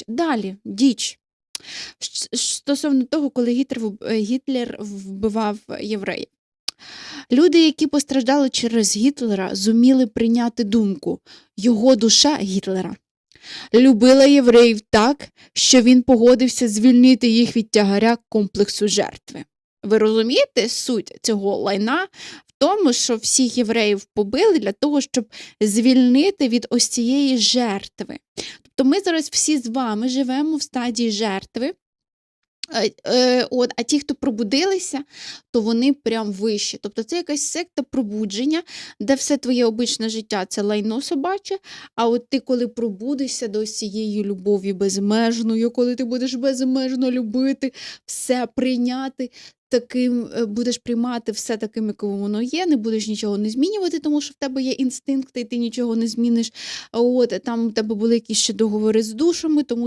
річ. Далі, діч. Стосовно того, коли Гітлер, е, Гітлер вбивав євреїв. Люди, які постраждали через Гітлера, зуміли прийняти думку його душа Гітлера. Любила євреїв так, що він погодився звільнити їх від тягаря комплексу жертви. Ви розумієте суть цього лайна тому, що всіх євреїв побили для того, щоб звільнити від ось цієї жертви. Тобто ми зараз всі з вами живемо в стадії жертви. Е, е, От, а ті, хто пробудилися, то вони прям вищі. Тобто це якась секта пробудження, де все твоє обичне життя це лайно собаче. А от ти, коли пробудешся до цієї любові безмежної, коли ти будеш безмежно любити, все прийняти, таким е, будеш приймати все таким, яким воно є, не будеш нічого не змінювати, тому що в тебе є інстинкти, і ти нічого не зміниш. От там у тебе були якісь ще договори з душами, тому